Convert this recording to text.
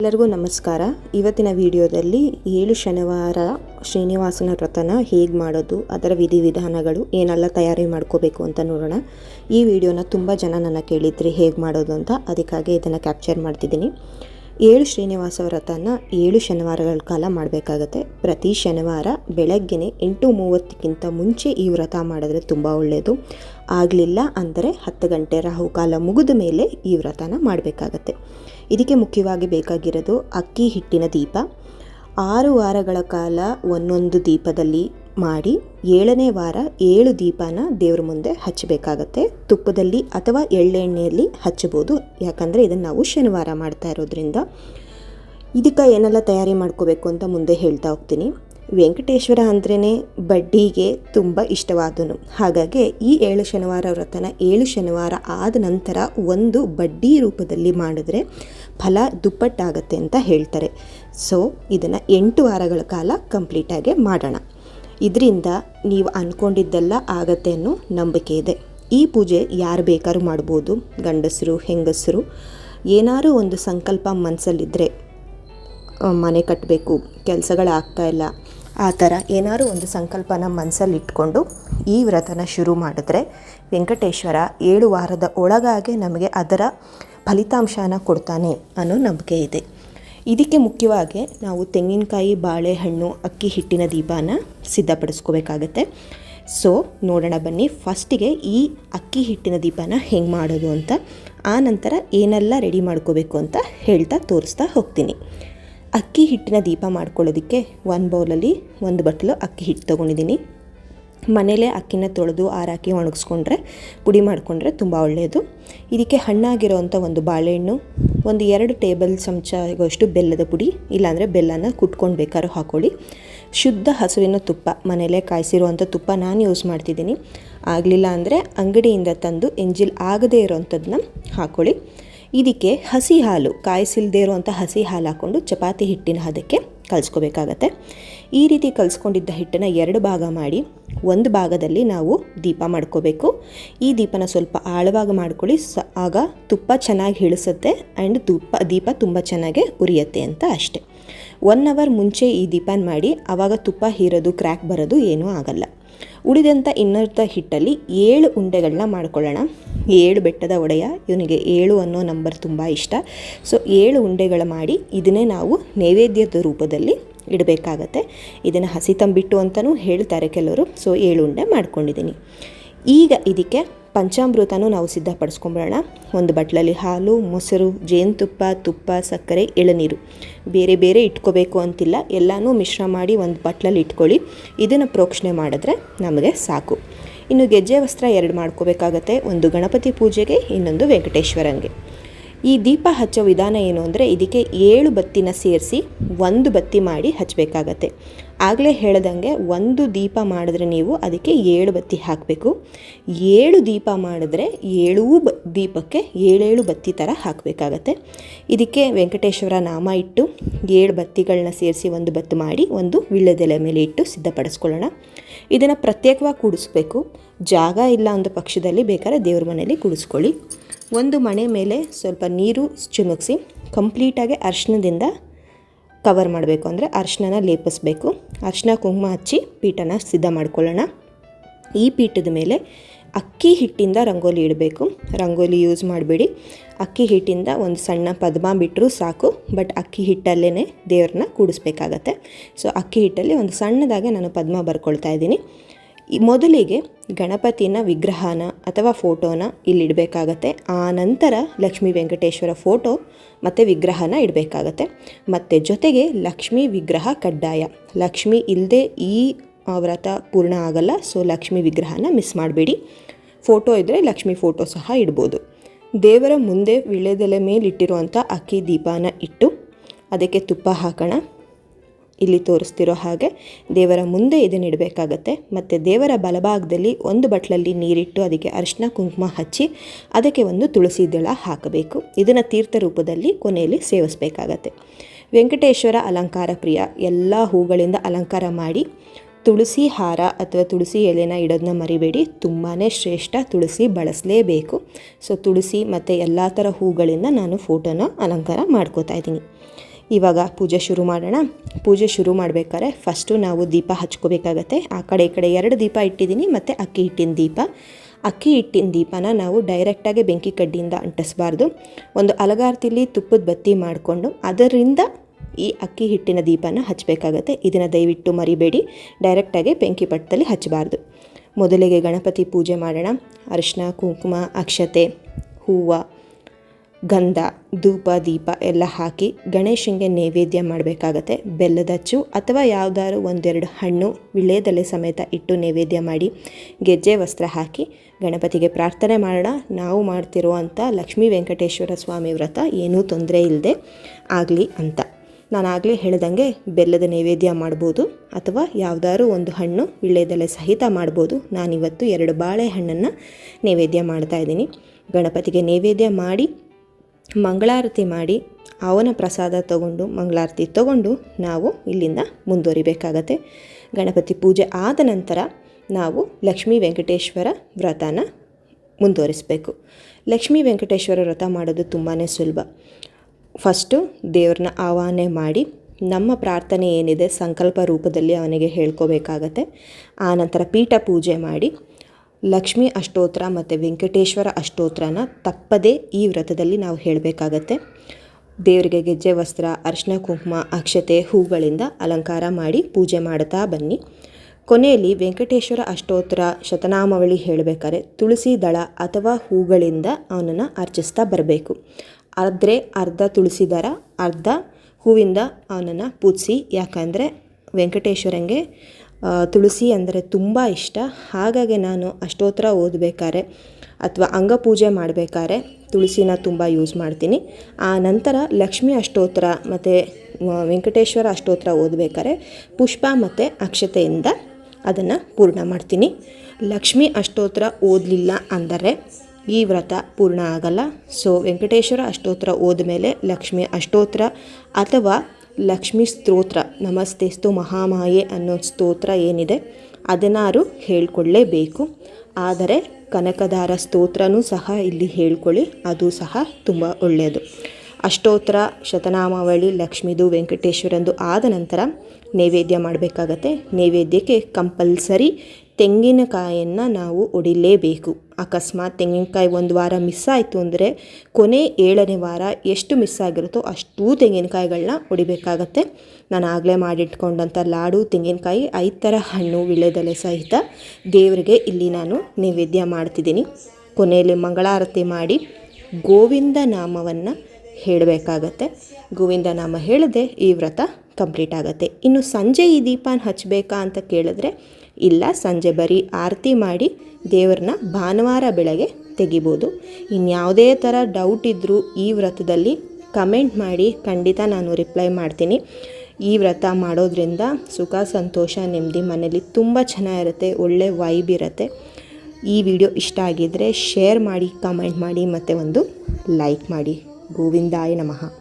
ಎಲ್ಲರಿಗೂ ನಮಸ್ಕಾರ. ಇವತ್ತಿನ ವಿಡಿಯೋದಲ್ಲಿ ಏಳು ಶನಿವಾರ ಶ್ರೀನಿವಾಸನ ವ್ರತನ ಹೇಗೆ ಮಾಡೋದು, ಅದರ ವಿಧಿವಿಧಾನಗಳು ಏನೆಲ್ಲ ತಯಾರಿ ಮಾಡ್ಕೋಬೇಕು ಅಂತ ನೋಡೋಣ. ಈ ವಿಡಿಯೋನ ತುಂಬ ಜನ ನನ್ನ ಕೇಳಿದ್ರಿ ಹೇಗೆ ಮಾಡೋದು ಅಂತ ಅದಕ್ಕಾಗಿ ಇದನ್ನು ಕ್ಯಾಪ್ಚರ್ ಮಾಡ್ತಿದ್ದೀನಿ. ಏಳು ಶ್ರೀನಿವಾಸ ವ್ರತನ ಏಳು ಶನಿವಾರಗಳ ಕಾಲ ಮಾಡಬೇಕಾಗತ್ತೆ. ಪ್ರತಿ ಶನಿವಾರ ಬೆಳಗ್ಗೆನೆ ಎಂಟು ಮೂವತ್ತಕ್ಕಿಂತ ಮುಂಚೆ ಈ ವ್ರತ ಮಾಡಿದ್ರೆ ತುಂಬ ಒಳ್ಳೆಯದು ಆಗಲಿಲ್ಲ ಅಂದರೆ ಹತ್ತು ಗಂಟೆ ರಾಹುಕಾಲ ಮುಗಿದ ಮೇಲೆ ಈ ವ್ರತನ ಮಾಡಬೇಕಾಗತ್ತೆ. ಇದಕ್ಕೆ ಮುಖ್ಯವಾಗಿ ಬೇಕಾಗಿರೋದು ಅಕ್ಕಿ ಹಿಟ್ಟಿನ ದೀಪ. ಆರು ವಾರಗಳ ಕಾಲ ಒಂದೊಂದು ದೀಪದಲ್ಲಿ ಮಾಡಿ ಏಳನೇ ವಾರ ಏಳು ದೀಪನ ದೇವ್ರ ಮುಂದೆ ಹಚ್ಚಬೇಕಾಗತ್ತೆ. ತುಪ್ಪದಲ್ಲಿ ಅಥವಾ ಎಳ್ಳೆಣ್ಣೆಯಲ್ಲಿ ಹಚ್ಚಬೋದು. ಯಾಕಂದರೆ ಇದನ್ನು ನಾವು ಶನಿವಾರ ಮಾಡ್ತಾ ಇರೋದ್ರಿಂದ. ಇದಕ್ಕೆ ಏನೆಲ್ಲ ತಯಾರಿ ಮಾಡ್ಕೋಬೇಕು ಅಂತ ಮುಂದೆ ಹೇಳ್ತಾ ಹೋಗ್ತೀನಿ. ವೆಂಕಟೇಶ್ವರ ಅಂದ್ರೇ ಬಡ್ಡಿಗೆ ತುಂಬ ಇಷ್ಟವಾದನು. ಹಾಗಾಗಿ ಈ ಏಳು ಶನಿವಾರ ವ್ರತನ ಏಳು ಶನಿವಾರ ಆದ ನಂತರ ಒಂದು ಬಡ್ಡಿ ರೂಪದಲ್ಲಿ ಮಾಡಿದ್ರೆ ಫಲ ದುಪ್ಪಟ್ಟಾಗತ್ತೆ ಅಂತ ಹೇಳ್ತಾರೆ. ಸೊ ಇದನ್ನು ಎಂಟು ವಾರಗಳ ಕಾಲ ಕಂಪ್ಲೀಟಾಗಿ ಮಾಡೋಣ. ಇದರಿಂದ ನೀವು ಅಂದ್ಕೊಂಡಿದ್ದೆಲ್ಲ ಆಗತ್ತೆ ಅನ್ನೋ ನಂಬಿಕೆ ಇದೆ. ಈ ಪೂಜೆ ಯಾರು ಬೇಕಾದ್ರೂ ಮಾಡ್ಬೋದು. ಗಂಡಸರು, ಹೆಂಗಸರು ಏನಾದರೂ ಒಂದು ಸಂಕಲ್ಪ ಮನಸ್ಸಲ್ಲಿದ್ದರೆ ಮನೆ ಕಟ್ಟಬೇಕು ಕೆಲಸಗಳಾಗ್ತಾ ಇಲ್ಲ ಆ ಥರ ಏನಾದರೂ ಒಂದು ಸಂಕಲ್ಪನ ಮನಸ್ಸಲ್ಲಿ ಇಟ್ಕೊಂಡು ಈ ವ್ರತನ ಶುರು ಮಾಡಿದ್ರೆ ವೆಂಕಟೇಶ್ವರ ಏಳು ವಾರದ ಒಳಗಾಗೆ ನಮಗೆ ಅದರ ಫಲಿತಾಂಶನ ಕೊಡ್ತಾನೆ ಅನ್ನೋ ನಂಬಿಕೆ ಇದೆ. ಇದಕ್ಕೆ ಮುಖ್ಯವಾಗಿ ನಾವು ತೆಂಗಿನಕಾಯಿ, ಬಾಳೆಹಣ್ಣು, ಅಕ್ಕಿ ಹಿಟ್ಟಿನ ದೀಪನ ಸಿದ್ಧಪಡಿಸ್ಕೋಬೇಕಾಗತ್ತೆ. ಸೊ, ನೋಡೋಣ ಬನ್ನಿ, ಫಸ್ಟಿಗೆ ಈ ಅಕ್ಕಿ ಹಿಟ್ಟಿನ ದೀಪನ ಹೆಂಗೆ ಮಾಡೋದು ಅಂತ, ಆ ನಂತರ ಏನೆಲ್ಲ ರೆಡಿ ಮಾಡ್ಕೋಬೇಕು ಅಂತ ಹೇಳ್ತಾ ತೋರಿಸ್ತಾ ಹೋಗ್ತೀನಿ. ಅಕ್ಕಿ ಹಿಟ್ಟಿನ ದೀಪ ಮಾಡ್ಕೊಳ್ಳೋದಕ್ಕೆ ಒಂದು ಬೌಲಲ್ಲಿ ಒಂದು ಬಟ್ಲು ಅಕ್ಕಿ ಹಿಟ್ಟು ತೊಗೊಂಡಿದ್ದೀನಿ. ಮನೇಲೇ ಅಕ್ಕಿನ ತೊಳೆದು ಆರಾಕಿ ಒಣಗಿಸ್ಕೊಂಡ್ರೆ, ಪುಡಿ ಮಾಡಿಕೊಂಡ್ರೆ ತುಂಬ ಒಳ್ಳೆಯದು. ಇದಕ್ಕೆ ಹಣ್ಣಾಗಿರೋವಂಥ ಒಂದು ಬಾಳೆಹಣ್ಣು, ಒಂದು ಎರಡು ಟೇಬಲ್ ಚಮಚ ಆಗೋಷ್ಟು ಬೆಲ್ಲದ ಪುಡಿ, ಇಲ್ಲಾಂದರೆ ಬೆಲ್ಲನ ಕುಟ್ಕೊಂಡು ಬೇಕಾದ್ರೂ ಹಾಕ್ಕೊಳ್ಳಿ ಶುದ್ಧ ಹಸುವಿನ ತುಪ್ಪ, ಮನೇಲೇ ಕಾಯಿಸಿರುವಂಥ ತುಪ್ಪ ನಾನು ಯೂಸ್ ಮಾಡ್ತಿದ್ದೀನಿ. ಆಗಲಿಲ್ಲ ಅಂದರೆ ಅಂಗಡಿಯಿಂದ ತಂದು, ಎಂಜಿಲ್ ಆಗದೇ ಇರೋವಂಥದ್ದನ್ನ ಹಾಕ್ಕೊಳ್ಳಿ ಇದಕ್ಕೆ ಹಸಿ ಹಾಲು, ಕಾಯಿಸಿಲ್ದೇ ಇರುವಂಥ ಹಸಿ ಹಾಲು ಹಾಕ್ಕೊಂಡು ಚಪಾತಿ ಹಿಟ್ಟಿನ ಹದಕ್ಕೆ ಕಲಿಸ್ಕೋಬೇಕಾಗತ್ತೆ. ಈ ರೀತಿ ಕಲಿಸ್ಕೊಂಡಿದ್ದ ಹಿಟ್ಟನ್ನು ಎರಡು ಭಾಗ ಮಾಡಿ ಒಂದು ಭಾಗದಲ್ಲಿ ನಾವು ದೀಪ ಮಾಡ್ಕೋಬೇಕು. ಈ ದೀಪನ ಸ್ವಲ್ಪ ಆಳವಾಗಿ ಮಾಡ್ಕೊಳ್ಳಿ. ಸ, ಆಗ ತುಪ್ಪ ಚೆನ್ನಾಗಿ ಇಳಿಸುತ್ತೆ ಆ್ಯಂಡ್ ತುಪ್ಪ, ದೀಪ ತುಂಬ ಚೆನ್ನಾಗಿ ಉರಿಯುತ್ತೆ ಅಂತ ಅಷ್ಟೆ. ಒನ್ ಅವರ್ ಮುಂಚೆ ಈ ದೀಪನ ಮಾಡಿ ಆವಾಗ ತುಪ್ಪ ಹೀರೋದು ಕ್ರ್ಯಾಕ್ ಬರೋದು ಏನೂ ಆಗಲ್ಲ. ಉಳಿದಂಥ ಇನ್ನರ್ಥ ಹಿಟ್ಟಲ್ಲಿ ಏಳು ಉಂಡೆಗಳನ್ನ ಮಾಡ್ಕೊಳ್ಳೋಣ. ಏಳು ಬೆಟ್ಟದ ಒಡೆಯ, ಇವನಿಗೆ ಏಳು ಅನ್ನೋ ನಂಬರ್ ತುಂಬ ಇಷ್ಟ. ಸೊ ಏಳು ಉಂಡೆಗಳು ಮಾಡಿ ಇದನ್ನೇ ನಾವು ನೈವೇದ್ಯದ ರೂಪದಲ್ಲಿ ಇಡಬೇಕಾಗತ್ತೆ. ಇದನ್ನು ಹಸಿ ತಂಬಿಟ್ಟು ಅಂತಲೂ ಹೇಳ್ತಾರೆ ಕೆಲವರು. ಸೊ ಏಳು ಉಂಡೆ ಮಾಡ್ಕೊಂಡಿದ್ದೀನಿ. ಈಗ ಇದಕ್ಕೆ ಪಂಚಾಮೃತನೂ ನಾವು ಸಿದ್ಧಪಡಿಸ್ಕೊಂಬಿಡೋಣ ಒಂದು ಬಟ್ಲಲ್ಲಿ ಹಾಲು, ಮೊಸರು, ಜೇನುತುಪ್ಪ, ತುಪ್ಪ, ಸಕ್ಕರೆ, ಎಳನೀರು. ಬೇರೆ ಬೇರೆ ಇಟ್ಕೋಬೇಕು ಅಂತಿಲ್ಲ. ಎಲ್ಲನೂ ಮಿಶ್ರ ಮಾಡಿ ಒಂದು ಬಟ್ಲಲ್ಲಿ ಇಟ್ಕೊಳ್ಳಿ. ಇದನ್ನು ಪ್ರೋಕ್ಷಣೆ ಮಾಡಿದ್ರೆ ನಮಗೆ ಸಾಕು. ಇನ್ನು ಗೆಜ್ಜೆ ವಸ್ತ್ರ ಎರಡು ಮಾಡ್ಕೋಬೇಕಾಗತ್ತೆ. ಒಂದು ಗಣಪತಿ ಪೂಜೆಗೆ, ಇನ್ನೊಂದು ವೆಂಕಟೇಶ್ವರಂಗೆ. ಈ ದೀಪ ಹಚ್ಚೋ ವಿಧಾನ ಏನು ಅಂದರೆ, ಇದಕ್ಕೆ ಏಳು ಬತ್ತಿನ ಸೇರಿಸಿ ಒಂದು ಬತ್ತಿ ಮಾಡಿ ಹಚ್ಚಬೇಕಾಗತ್ತೆ. ಆಗಲೇ ಹೇಳ್ದಂಗೆ ಒಂದು ದೀಪ ಮಾಡಿದ್ರೆ ನೀವು ಅದಕ್ಕೆ ಏಳು ಬತ್ತಿ ಹಾಕಬೇಕು. ಏಳು ದೀಪ ಮಾಡಿದ್ರೆ ಏಳೂ ಬ ದೀಪಕ್ಕೆ ಏಳೇಳು ಬತ್ತಿ ಥರ ಹಾಕಬೇಕಾಗತ್ತೆ. ಇದಕ್ಕೆ ವೆಂಕಟೇಶ್ವರ ನಾಮ ಇಟ್ಟು ಏಳು ಬತ್ತಿಗಳನ್ನ ಸೇರಿಸಿ ಒಂದು ಬತ್ತು ಮಾಡಿ ಒಂದು ವಿಳ್ಯದೆಲೆ ಮೇಲೆ ಇಟ್ಟು ಸಿದ್ಧಪಡಿಸ್ಕೊಳ್ಳೋಣ. ಇದನ್ನು ಪ್ರತ್ಯೇಕವಾಗಿ ಕೂಡಿಸ್ಬೇಕು. ಜಾಗ ಇಲ್ಲ ಒಂದು ಪಕ್ಷದಲ್ಲಿ ಬೇಕಾದ್ರೆ ದೇವ್ರ ಮನೆಯಲ್ಲಿ ಕೂಡಿಸ್ಕೊಳ್ಳಿ. ಒಂದು ಮಣೆ ಮೇಲೆ ಸ್ವಲ್ಪ ನೀರು ಚಿಮುಕ್ಸಿ, ಕಂಪ್ಲೀಟಾಗಿ ಅರ್ಶಿನದಿಂದ ಕವರ್ ಮಾಡಬೇಕು ಅಂದರೆ ಅರ್ಶಿನ ಲೇಪಿಸ್ಬೇಕು. ಅರ್ಶಿನ ಕುಂಕುಮ ಹಚ್ಚಿ ಪೀಠನ ಸಿದ್ಧ ಮಾಡ್ಕೊಳ್ಳೋಣ. ಈ ಪೀಠದ ಮೇಲೆ ಅಕ್ಕಿ ಹಿಟ್ಟಿಂದ ರಂಗೋಲಿ ಇಡಬೇಕು. ರಂಗೋಲಿ ಯೂಸ್ ಮಾಡಬೇಡಿ. ಅಕ್ಕಿ ಹಿಟ್ಟಿಂದ ಒಂದು ಸಣ್ಣ ಪದ್ಮ ಬಿಟ್ಟರೂ ಸಾಕು, ಬಟ್ ಅಕ್ಕಿ ಹಿಟ್ಟಲ್ಲೇ ದೇವ್ರನ್ನ ಕೂಡಿಸ್ಬೇಕಾಗತ್ತೆ. ಸೊ ಅಕ್ಕಿ ಹಿಟ್ಟಲ್ಲಿ ಒಂದು ಸಣ್ಣದಾಗೆ ನಾನು ಪದ್ಮ ಬರ್ಕೊಳ್ತಾ ಇದ್ದೀನಿ. ಮೊದಲಿಗೆ ಗಣಪತಿನ ವಿಗ್ರಹನ ಅಥವಾ ಫೋಟೋನ ಇಲ್ಲಿ ಇಡಬೇಕಾಗತ್ತೆ. ಆ ನಂತರ ಲಕ್ಷ್ಮೀ ವೆಂಕಟೇಶ್ವರ ಫೋಟೋ ಮತ್ತು ವಿಗ್ರಹನ ಇಡಬೇಕಾಗತ್ತೆ. ಮತ್ತು ಜೊತೆಗೆ ಲಕ್ಷ್ಮೀ ವಿಗ್ರಹ ಕಡ್ಡಾಯ. ಲಕ್ಷ್ಮಿ ಇಲ್ಲದೆ ಈ ವ್ರತ ಪೂರ್ಣ ಆಗಲ್ಲ, ಸೊ ಲಕ್ಷ್ಮೀ ವಿಗ್ರಹನ ಮಿಸ್ ಮಾಡಬೇಡಿ. ಫೋಟೋ ಇದ್ದರೆ ಲಕ್ಷ್ಮಿ ಫೋಟೋ ಸಹ ಇಡ್ಬೋದು. ದೇವರ ಮುಂದೆ ವಿಳೆದೆಲೆ ಮೇಲಿಟ್ಟಿರುವಂಥ ಅಕ್ಕಿ ದೀಪಾನ ಇಟ್ಟು ಅದಕ್ಕೆ ತುಪ್ಪ ಹಾಕೋಣ. ಇಲ್ಲಿ ತೋರಿಸ್ತಿರೋ ಹಾಗೆ ದೇವರ ಮುಂದೆ ಇದನ್ನು ಇಡಬೇಕಾಗತ್ತೆ. ಮತ್ತು ದೇವರ ಬಲಭಾಗದಲ್ಲಿ ಒಂದು ಬಟ್ಲಲ್ಲಿ ನೀರಿಟ್ಟು ಅದಕ್ಕೆ ಅರಿಶಿನ, ಕುಂಕುಮ ಹಚ್ಚಿ ಅದಕ್ಕೆ ಒಂದು ತುಳಸಿ ದಳ ಹಾಕಬೇಕು. ಇದನ್ನು ತೀರ್ಥ ರೂಪದಲ್ಲಿ ಕೊನೆಯಲ್ಲಿ ಸೇವಿಸಬೇಕಾಗತ್ತೆ. ವೆಂಕಟೇಶ್ವರ ಅಲಂಕಾರ ಪ್ರಿಯ, ಎಲ್ಲ ಹೂಗಳಿಂದ ಅಲಂಕಾರ ಮಾಡಿ ತುಳಸಿ ಹಾರ ಅಥವಾ ತುಳಸಿ ಎಲೆನ ಇಡೋದನ್ನ ಮರಿಬೇಡಿ. ತುಂಬಾ ಶ್ರೇಷ್ಠ ತುಳಸಿ ಬಳಸಲೇಬೇಕು. ಸೊ ತುಳಸಿ ಮತ್ತು ಎಲ್ಲ ಥರ ಹೂಗಳಿಂದ ನಾನು ಫೋಟೋನ ಅಲಂಕಾರ ಮಾಡ್ಕೋತಾ ಇದ್ದೀನಿ. ಇವಾಗ ಪೂಜೆ ಶುರು ಮಾಡೋಣ. ಪೂಜೆ ಶುರು ಮಾಡಬೇಕಾದ್ರೆ ಫಸ್ಟು ನಾವು ದೀಪ ಹಚ್ಕೋಬೇಕಾಗತ್ತೆ. ಆ ಕಡೆ ಈ ಕಡೆ ಎರಡು ದೀಪ ಇಟ್ಟಿದ್ದೀನಿ ಮತ್ತು ಅಕ್ಕಿ ಹಿಟ್ಟಿನ ದೀಪ. ಅಕ್ಕಿ ಹಿಟ್ಟಿನ ದೀಪನ ನಾವು ಡೈರೆಕ್ಟಾಗಿ ಬೆಂಕಿ ಕಡ್ಡಿಯಿಂದ ಅಂಟಿಸ್ಬಾರ್ದು. ಒಂದು ಅಲಗಾರ್ತಿಲಿ ತುಪ್ಪದ ಬತ್ತಿ ಮಾಡಿಕೊಂಡು ಅದರಿಂದ ಈ ಅಕ್ಕಿ ಹಿಟ್ಟಿನ ದೀಪನ ಹಚ್ಚಬೇಕಾಗತ್ತೆ ಇದನ್ನು ದಯವಿಟ್ಟು ಮರಿಬೇಡಿ. ಡೈರೆಕ್ಟಾಗಿ ಬೆಂಕಿ ಪಟ್ಟದಲ್ಲಿ ಹಚ್ಚಬಾರ್ದು ಮೊದಲಿಗೆ ಗಣಪತಿ ಪೂಜೆ ಮಾಡೋಣ. ಅರಿಶಿನ, ಕುಂಕುಮ, ಅಕ್ಷತೆ, ಹೂವು ಗಂಧ, ಧೂಪ, ದೀಪ ಎಲ್ಲ ಹಾಕಿ ಗಣೇಶನಿಗೆ ನೈವೇದ್ಯ ಮಾಡಬೇಕಾಗತ್ತೆ. ಬೆಲ್ಲದ ಅಚ್ಚು ಅಥವಾ ಯಾವುದಾದ್ರು ಒಂದೆರಡು ಹಣ್ಣು ವಿಳ್ಯದೆಲೆ ಸಮೇತ ಇಟ್ಟು ನೈವೇದ್ಯ ಮಾಡಿ ಗೆಜ್ಜೆ, ವಸ್ತ್ರ ಹಾಕಿ ಗಣಪತಿಗೆ ಪ್ರಾರ್ಥನೆ ಮಾಡೋಣ. ನಾವು ಮಾಡ್ತಿರುವಂಥ ಲಕ್ಷ್ಮೀ ವೆಂಕಟೇಶ್ವರ ಸ್ವಾಮಿ ವ್ರತ ಏನೂ ತೊಂದರೆ ಇಲ್ಲದೆ ಆಗಲಿ ಅಂತ. ನಾನು ಆಗಲೇ ಹೇಳ್ದಂಗೆ ಬೆಲ್ಲದ ನೈವೇದ್ಯ ಮಾಡ್ಬೋದು ಅಥವಾ ಯಾವುದಾದ್ರು ಒಂದು ಹಣ್ಣು ವಿಳ್ಯದೆಲೆ ಸಹಿತ ಮಾಡ್ಬೋದು. ನಾನಿವತ್ತು ಎರಡು ಬಾಳೆಹಣ್ಣನ್ನು ನೈವೇದ್ಯ ಮಾಡ್ತಾಯಿದ್ದೀನಿ ಗಣಪತಿಗೆ ನೈವೇದ್ಯ ಮಾಡಿ ಮಂಗಳಾರತಿ ಮಾಡಿ ಅವನ ಪ್ರಸಾದ ತಗೊಂಡು ಮಂಗಳಾರತಿ ತಗೊಂಡು ನಾವು ಇಲ್ಲಿಂದ ಮುಂದುವರಿಬೇಕಾಗತ್ತೆ. ಗಣಪತಿ ಪೂಜೆ ಆದ ನಂತರ ನಾವು ಲಕ್ಷ್ಮೀ ವೆಂಕಟೇಶ್ವರ ವ್ರತನ ಮುಂದುವರಿಸಬೇಕು. ಲಕ್ಷ್ಮೀ ವೆಂಕಟೇಶ್ವರ ವ್ರತ ಮಾಡೋದು ತುಂಬಾ ಸುಲಭ. ಫಸ್ಟು ದೇವ್ರನ್ನ ಆವಾಹನೆ ಮಾಡಿ ನಮ್ಮ ಪ್ರಾರ್ಥನೆ ಏನಿದೆ ಸಂಕಲ್ಪ ರೂಪದಲ್ಲಿ ಅವನಿಗೆ ಹೇಳ್ಕೋಬೇಕಾಗತ್ತೆ. ಆನಂತರ ಪೀಠ ಪೂಜೆ ಮಾಡಿ ಲಕ್ಷ್ಮಿ ಅಷ್ಟೋತ್ರ ಮತ್ತು ವೆಂಕಟೇಶ್ವರ ಅಷ್ಟೋತ್ರನ ತಪ್ಪದೇ ಈ ವ್ರತದಲ್ಲಿ ನಾವು ಹೇಳಬೇಕಾಗತ್ತೆ. ದೇವರಿಗೆ ಗೆಜ್ಜೆ, ವಸ್ತ್ರ ಅರಿಶಿನ ಕುಂಕುಮ, ಅಕ್ಷತೆ, ಹೂಗಳಿಂದ ಅಲಂಕಾರ ಮಾಡಿ ಪೂಜೆ ಮಾಡ್ತಾ ಬನ್ನಿ. ಕೊನೆಯಲ್ಲಿ ವೆಂಕಟೇಶ್ವರ ಅಷ್ಟೋತ್ತರ ಶತನಾಮಾವಳಿ ಹೇಳಬೇಕಾದ್ರೆ ತುಳಸಿ ದಳ ಅಥವಾ ಹೂಗಳಿಂದ ಅವನನ್ನು ಅರ್ಚಿಸ್ತಾ ಬರಬೇಕು. ಆದರೆ ಅರ್ಧ ತುಳಸಿ ದರ, ಅರ್ಧ ಹೂವಿಂದ ಅವನನ್ನು ಪೂಜಿಸಿ, ಯಾಕಂದರೆ ವೆಂಕಟೇಶ್ವರಂಗೆ ತುಳಸಿ ಅಂದರೆ ತುಂಬ ಇಷ್ಟ. ಹಾಗಾಗಿ ನಾನು ಅಷ್ಟೋತ್ರ ಓದಬೇಕಾದ್ರೆ ಅಥವಾ ಅಂಗಪೂಜೆ ಮಾಡಬೇಕಾದ್ರೆ ತುಳಸಿನ ತುಂಬ ಯೂಸ್ ಮಾಡ್ತೀನಿ. ಆ ನಂತರ ಲಕ್ಷ್ಮಿ ಅಷ್ಟೋತ್ರ ಮತ್ತು ವೆಂಕಟೇಶ್ವರ ಅಷ್ಟೋತ್ರ ಓದಬೇಕಾದ್ರೆ ಪುಷ್ಪ ಮತ್ತು ಅಕ್ಷತೆಯಿಂದ ಅದನ್ನು ಪೂರ್ಣ ಮಾಡ್ತೀನಿ. ಲಕ್ಷ್ಮಿ ಅಷ್ಟೋತ್ರ ಓದಲಿಲ್ಲ ಅಂದರೆ ಈ ವ್ರತ ಪೂರ್ಣ ಆಗಲ್ಲ. ಸೊ ವೆಂಕಟೇಶ್ವರ ಅಷ್ಟೋತ್ರ ಓದಮೇಲೆ ಲಕ್ಷ್ಮಿ ಅಷ್ಟೋತ್ರ ಅಥವಾ ಲಕ್ಷ್ಮಿ ಸ್ತೋತ್ರ. ನಮಸ್ತೆಸ್ತು ಮಹಾಮಾಯೆ ಅನ್ನೋ ಸ್ತೋತ್ರ ಏನಿದೆ? ಅದನ್ನಾರು ಹೇಳ್ಕೊಳ್ಳೇಬೇಕು. ಆದರೆ ಕನಕದಾರ ಸ್ತೋತ್ರನೂ ಸಹ ಇಲ್ಲಿ ಹೇಳ್ಕೊಳ್ಳಿ. ಅದು ಸಹ ತುಂಬ ಒಳ್ಳೆಯದು. ಅಷ್ಟೋತ್ತರ ಶತನಾಮಾವಳಿ ಲಕ್ಷ್ಮೀದು ವೆಂಕಟೇಶ್ವರಂದು ಆದ ನಂತರ ನೈವೇದ್ಯ ಮಾಡಬೇಕಾಗತ್ತೆ. ನೈವೇದ್ಯಕ್ಕೆ ಕಂಪಲ್ಸರಿ ತೆಂಗಿನಕಾಯನ್ನು ನಾವು ಒಡಿಲೇಬೇಕು. ಅಕಸ್ಮಾತ್ ತೆಂಗಿನಕಾಯಿ ಒಂದು ವಾರ ಮಿಸ್ ಆಯಿತು ಅಂದರೆ ಕೊನೆ ಏಳನೇ ವಾರ ಎಷ್ಟು ಮಿಸ್ ಆಗಿರುತ್ತೋ ಅಷ್ಟೂ ತೆಂಗಿನಕಾಯಿಗಳನ್ನ ಒಡಿಬೇಕಾಗತ್ತೆ. ನಾನು ಆಗಲೇ ಮಾಡಿಟ್ಕೊಂಡಂಥ ಲಾಡು, ತೆಂಗಿನಕಾಯಿ ಐದು ಹಣ್ಣು ವಿಳೆದೆಲೆ ಸಹಿತ ದೇವರಿಗೆ ಇಲ್ಲಿ ನಾನು ನೈವೇದ್ಯ ಮಾಡ್ತಿದ್ದೀನಿ. ಕೊನೆಯಲ್ಲಿ ಮಂಗಳಾರತಿ ಮಾಡಿ ಗೋವಿಂದ ನಾಮವನ್ನು ಹೇಳಬೇಕಾಗತ್ತೆ. ಗೋವಿಂದ ನಾಮ ಹೇಳದೆ ಈ ವ್ರತ ಕಂಪ್ಲೀಟ್ ಆಗುತ್ತೆ. ಇನ್ನು ಸಂಜೆ ಈ ದೀಪಾನ ಹಚ್ಚಬೇಕಾ ಅಂತ ಕೇಳಿದ್ರೆ ಇಲ್ಲ, ಸಂಜೆ ಬರೀ ಆರತಿ ಮಾಡಿ ದೇವ್ರನ್ನ ಭಾನುವಾರ ಬೆಳಗ್ಗೆ ತೆಗಿಬೋದು. ಇನ್ಯಾವುದೇ ಥರ ಡೌಟ್ ಇದ್ದರೂ ಈ ವ್ರತದಲ್ಲಿ ಕಮೆಂಟ್ ಮಾಡಿ ಖಂಡಿತ ನಾನು ರಿಪ್ಲೈ ಮಾಡ್ತೀನಿ. ಈ ವ್ರತ ಮಾಡೋದ್ರಿಂದ ಸುಖ, ಸಂತೋಷ, ನೆಮ್ಮದಿ ಮನೇಲಿ ತುಂಬ ಚೆನ್ನಾಗಿರುತ್ತೆ, ಒಳ್ಳೆ ವೈಬ್ ಇರುತ್ತೆ. ಈ ವಿಡಿಯೋ ಇಷ್ಟ ಆಗಿದ್ದರೆ ಶೇರ್ ಮಾಡಿ ಕಮೆಂಟ್ ಮಾಡಿ ಮತ್ತು ಒಂದು ಲೈಕ್ ಮಾಡಿ. ಗೋವಿಂದಾಯ ನಮಃ.